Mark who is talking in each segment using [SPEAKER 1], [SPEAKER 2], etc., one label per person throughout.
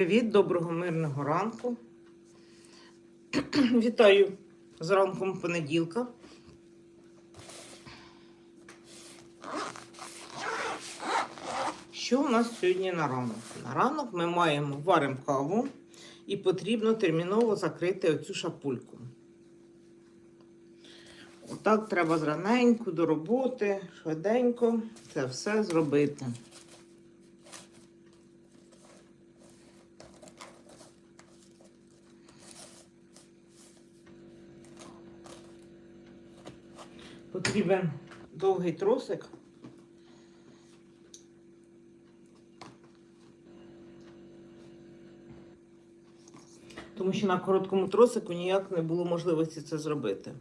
[SPEAKER 1] Привіт, доброго мирного ранку. Вітаю з ранком понеділка. Що у нас сьогодні на ранок? На ранок ми маємо варимо каву і потрібно терміново закрити оцю шапульку. Отак треба зраненько до роботи, швиденько це все зробити. Потрібен довгий тросик. Тому що на короткому тросику ніяк не було можливості це зробити.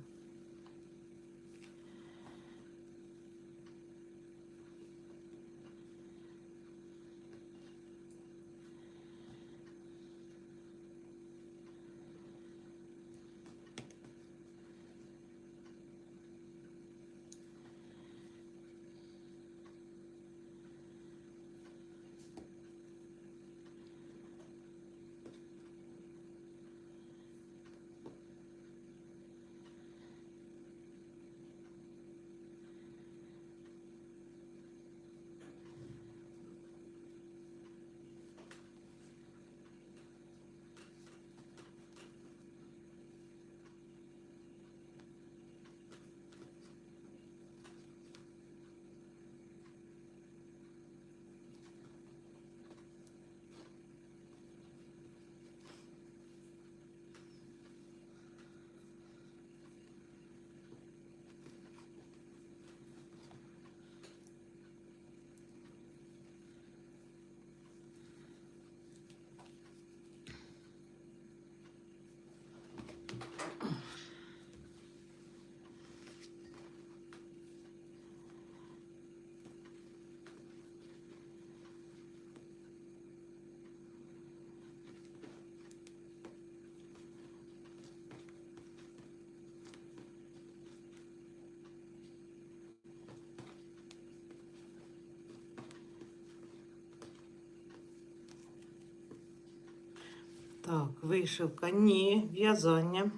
[SPEAKER 1] Так, вишивка, ні, в'язання.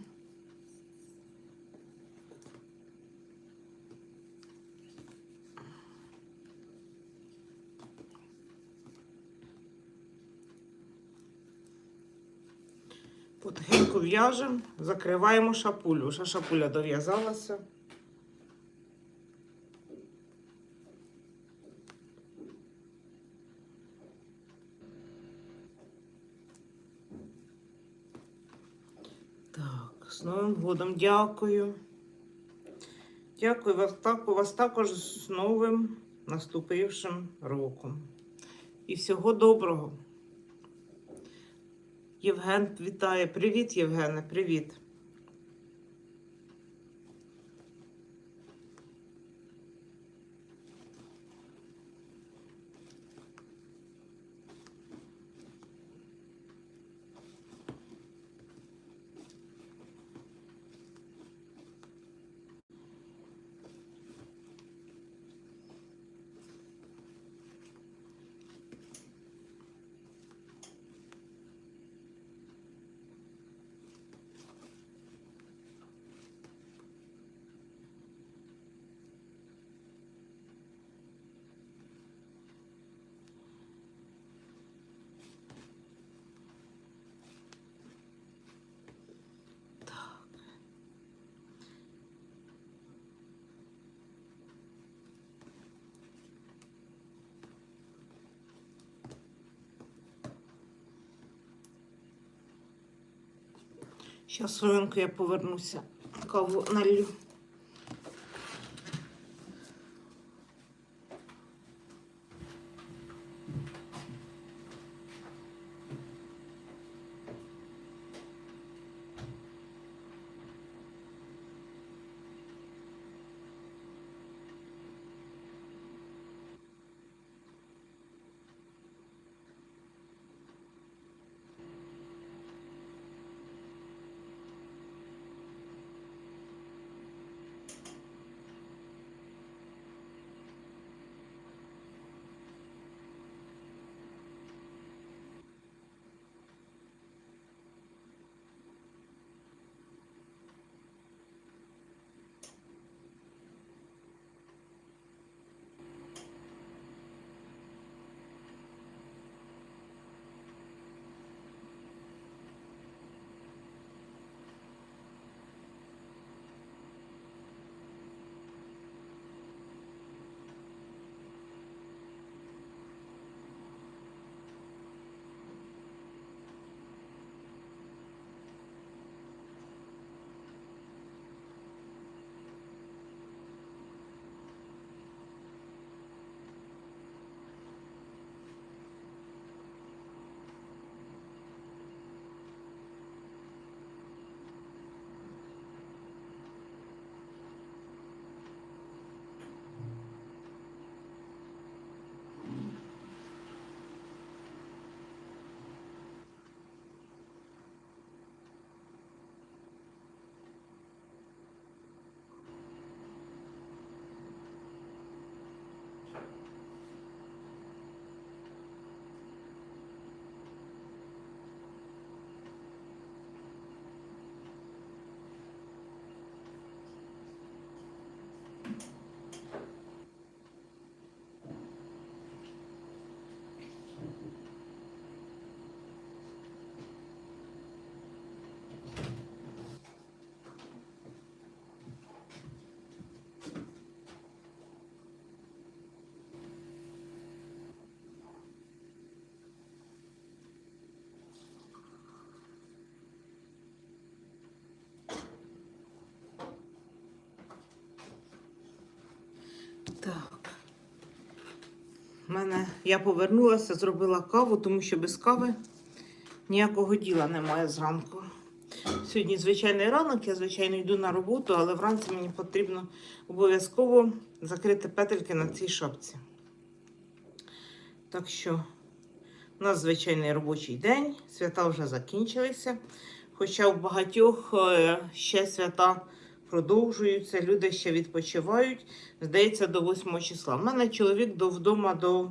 [SPEAKER 1] Потихеньку в'яжемо, закриваємо шапулю. Вже шапуля дов'язалася. Так, з годом дякую. Дякую вас, так, вас також з новим наступившим роком. І всього доброго. Євген вітає. Привіт, Євгене, привіт. Зараз хвилинку я повернуся. Каву налью. Так. Мене, я повернулася, зробила каву, тому що без кави ніякого діла немає зранку. Сьогодні звичайний ранок, я, звичайно, йду на роботу, але вранці мені потрібно обов'язково закрити петельки на цій шапці. Так що у нас звичайний робочий день, свята вже закінчилися. Хоча у багатьох е, ще свята продовжуються, люди ще відпочивають, здається, до 8 числа. У мене чоловік до вдома до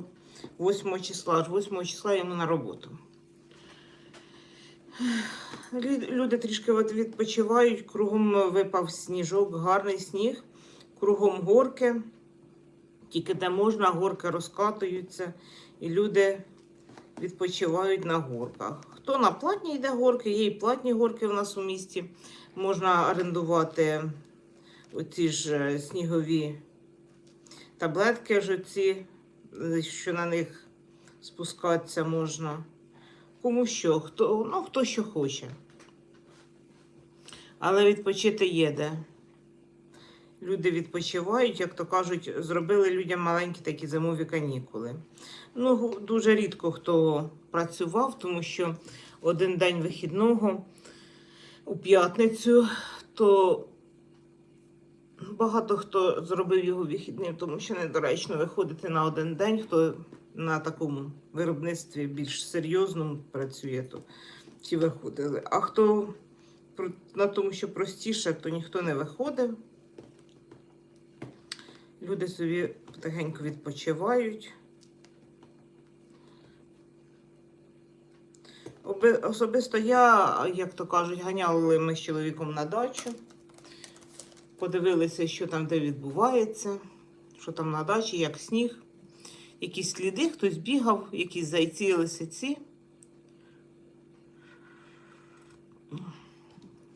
[SPEAKER 1] 8 числа, аж 8 числа йому на роботу. Люди трішки відпочивають, кругом випав сніжок, гарний сніг, кругом горки. Тільки де можна, горки розкатуються, і люди відпочивають на горках. Хто на платні йде горки, є і платні горки у нас у місті. Можна орендувати оці ж е, снігові таблетки, ж оці, е, що на них спускатися можна. Кому що, хто, ну, хто що хоче. Але відпочити є де. Люди відпочивають, як то кажуть, зробили людям маленькі такі зимові канікули. Ну, дуже рідко хто працював, тому що один день вихідного у п'ятницю, то багато хто зробив його вихідним, тому що недоречно виходити на один день, хто на такому виробництві більш серйозному працює, то ті виходили. А хто на тому, що простіше, то ніхто не виходив. Люди собі потихеньку відпочивають. Особисто я, як то кажуть, ганяли ми з чоловіком на дачу. Подивилися, що там де відбувається, що там на дачі, як сніг, якісь сліди, хтось бігав, якісь зайці, лисиці.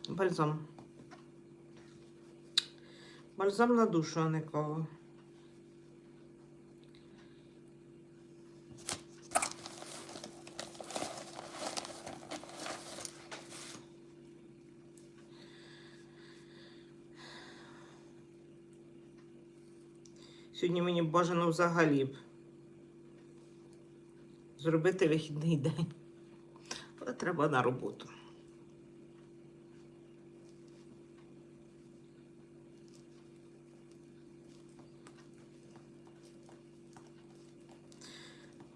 [SPEAKER 1] Бальзам. Бальзам на душу, а не кава. Сьогодні мені бажано взагалі б зробити вихідний день. Але треба на роботу.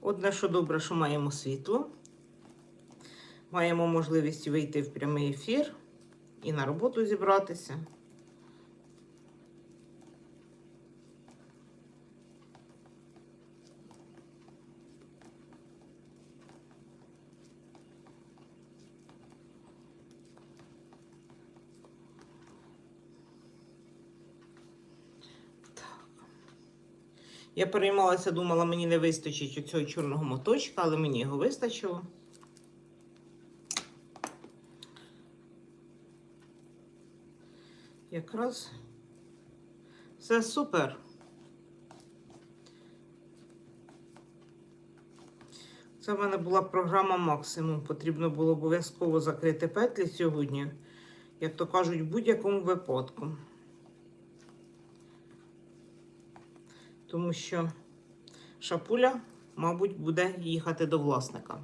[SPEAKER 1] Одне, що добре, що маємо світло. Маємо можливість вийти в прямий ефір і на роботу зібратися. Я переймалася, думала, мені не вистачить цього чорного моточка, але мені його вистачило. Якраз все супер. Це в мене була програма максимум. Потрібно було обов'язково закрити петлі сьогодні, як то кажуть, в будь-якому випадку. Тому що шапуля, мабуть, буде їхати до власника.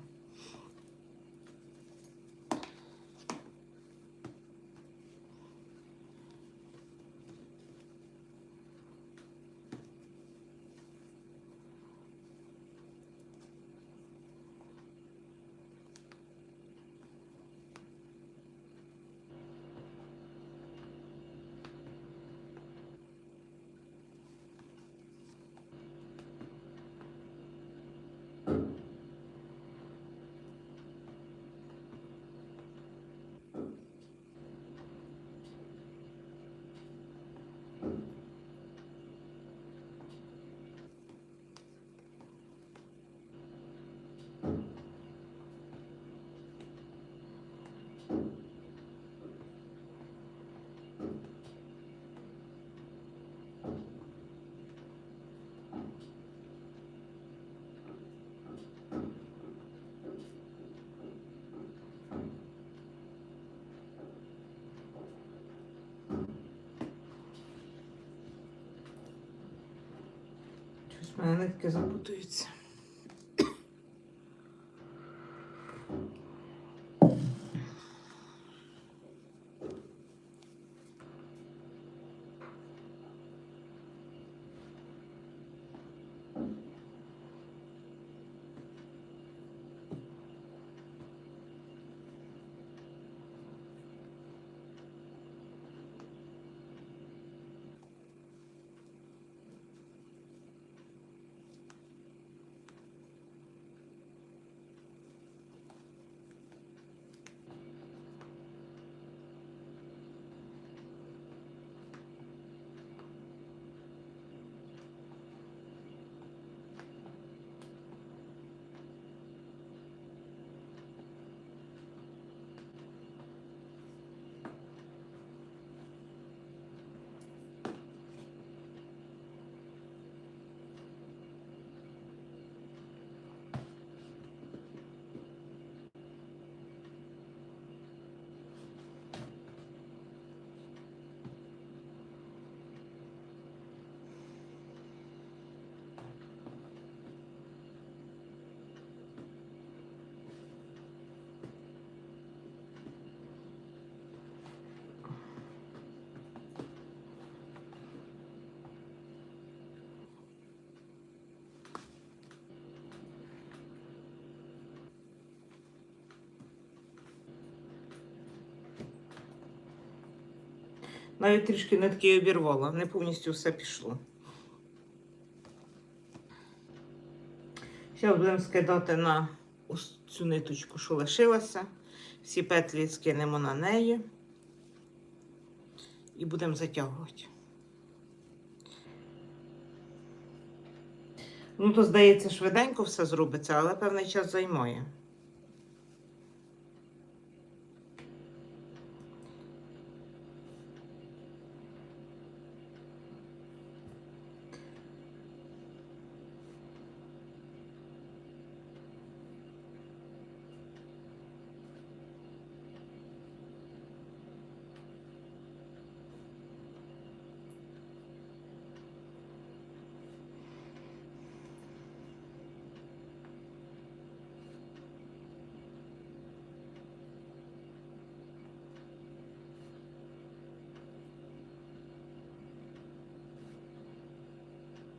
[SPEAKER 1] Мене нитки запутуються. Навіть трішки нитки обірвала, не повністю все пішло. Зараз будемо скидати на ось цю ниточку, що лишилася. Всі петлі скинемо на неї і будемо затягувати. Ну, то, здається, швиденько все зробиться, але певний час займає.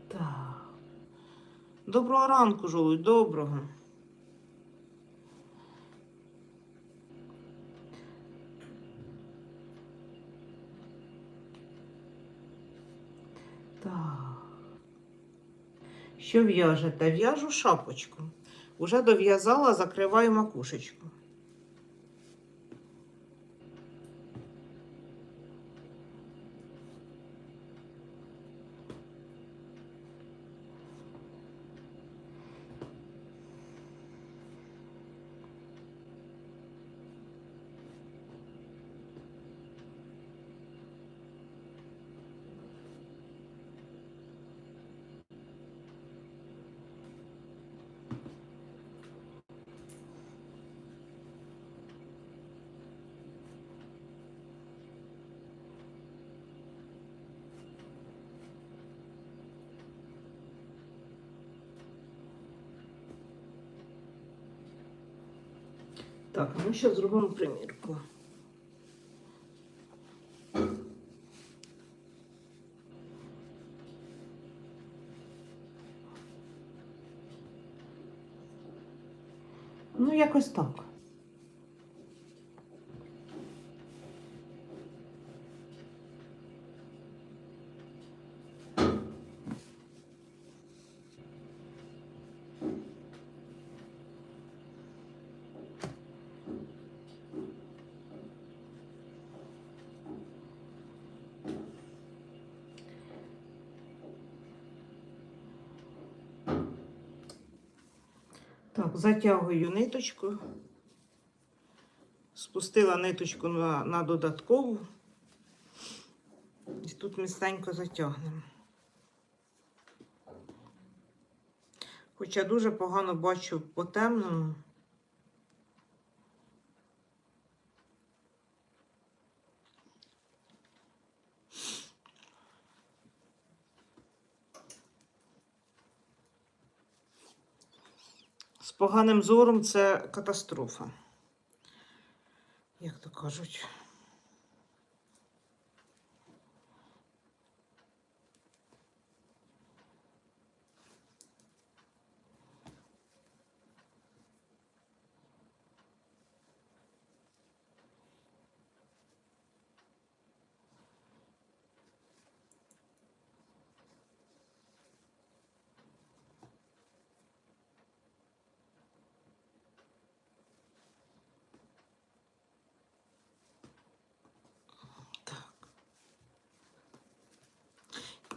[SPEAKER 1] Так. Доброго ранку, жолудь, доброго. Так. Що в'яжете? В'яжу шапочку. Уже дов'язала, закриваю макушечку. Так, ну ще зробимо примірку. Ну, якось так. Так, затягую ниточку. Спустила ниточку на, на додаткову. І тут містенько затягнемо. Хоча дуже погано бачу по темному. З поганим зором це катастрофа. Як то кажуть. Так.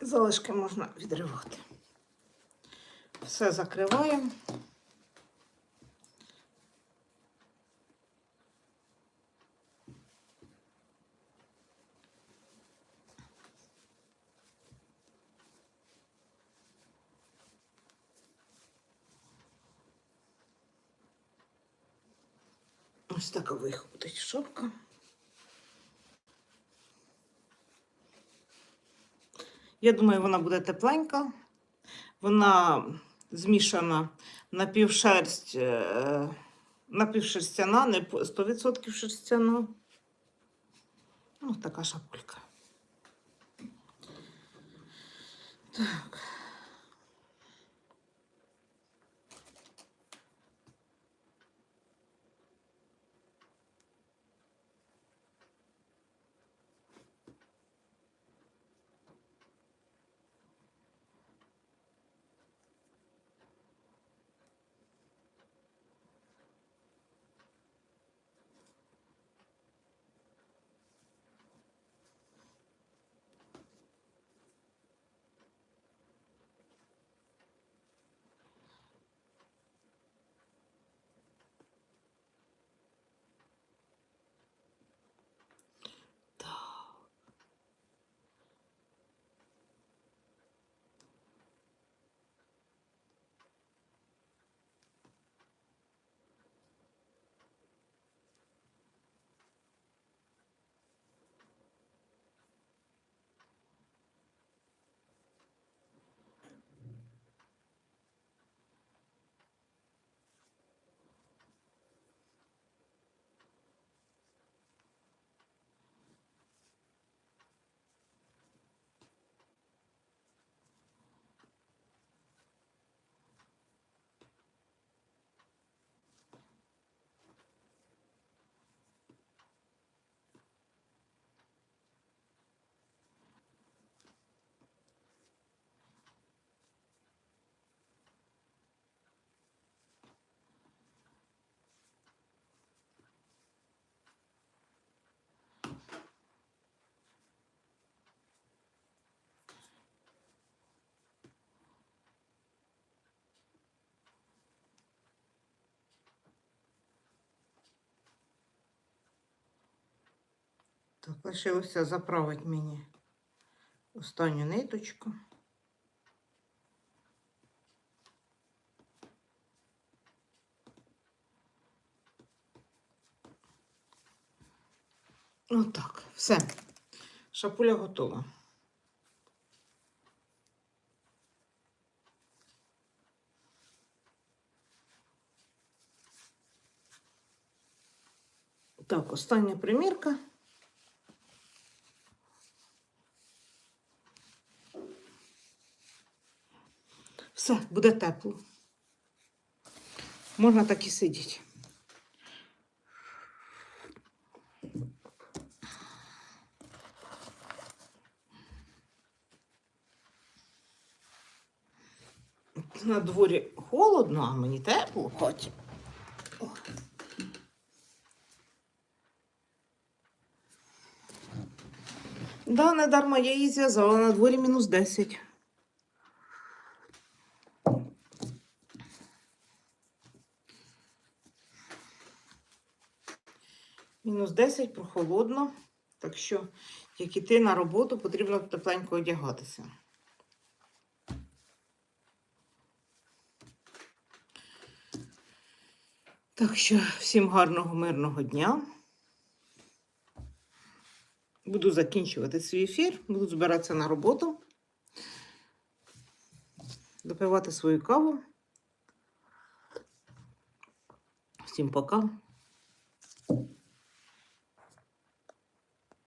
[SPEAKER 1] Залишки можна відривати. Все закриваємо. Ось така виходить шапка. Я думаю, вона буде тепленька. Вона змішана напівшерсть, е, напівшерстяна, не 100% шерстяна. Ось така шапулька. Так. Так, лишилося заправити мені останню ниточку. Отак, все. Шапуля готова. Так, остання примірка. Все, буде тепло. Можна так і сидіти. На дворі холодно, а мені тепло. О. Да, не дарма я її зв'язала на дворі мінус 10. Мінус 10, прохолодно. Так що, як іти на роботу, потрібно тепленько одягатися. Так що, всім гарного, мирного дня. Буду закінчувати свій ефір, буду збиратися на роботу, допивати свою каву. Всім пока.